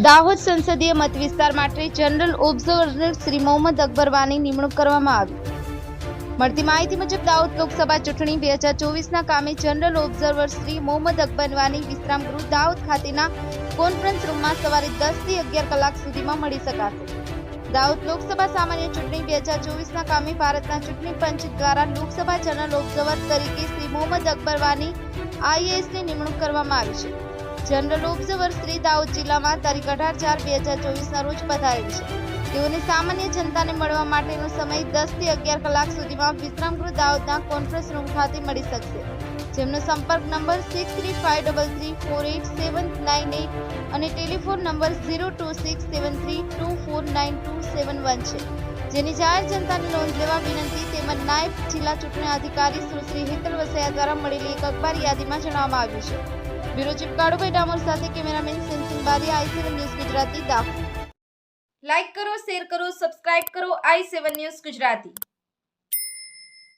દાહોદ સંસદીય મત વિસ્તાર માટે જનરલ ઓબ્ઝર્વર શ્રી મોહમ્મદ અકબરવાની નિમણૂક કરવામાં આવી. મળતી માહિતી મુજબ દાહોદ લોકસભા ચૂંટણી બે હજાર ચોવીસના કામે જનરલ ઓબ્ઝર્વર શ્રી મોહમ્મદ અકબરવાની વિશ્રામ ગૃહ દાહોદ ખાતેના કોન્ફરન્સ રૂમમાં સવારે દસથી અગિયાર કલાક સુધીમાં મળી શકાશે. દાહોદ લોકસભા સામાન્ય ચૂંટણી બે હજાર ચોવીસના કામે ભારતના ચૂંટણી પંચ દ્વારા લોકસભા જનરલ ઓબ્ઝર્વર તરીકે શ્રી મોહમ્મદ અકબરવાની આઈએએસની નિમણૂક કરવામાં આવી છે. જનરલ ઓબ્ઝર્વર શ્રી દાહોદ જિલ્લામાં તારીખ અઢાર ચાર બે હજાર ચોવીસના રોજ પધારેલ છે. તેઓને સામાન્ય જનતાને મળવા માટેનો સમય દસથી અગિયાર કલાક સુધીમાં વિશ્રામગૃહ દાહોદના કોન્ફરન્સ રૂમ ખાતે મળી શકશે. જેમનો સંપર્ક number six three five double three four eight seven nine eight અને telephone number zero two six seven three two four nine two seven one છે. જેની જાહેર જનતાની નોંધ લેવા વિનંતી તેમજ નાયબ જિલ્લા ચૂંટણી અધિકારી સુશ્રી હેતલ વસૈયા દ્વારા મળેલી એક અખબાર યાદીમાં જણાવવામાં આવ્યું છે. બ્યુરો ચીફ કાળુભાઈ ડામોર સાથે કેમેરામેન સેન્સિંગ બારી I seven news Gujarati, Dahod. Like કરો, શેર કરો, સબસ્ક્રાઇબ કરો, આઈ સેવન ન્યૂઝ ગુજરાતી.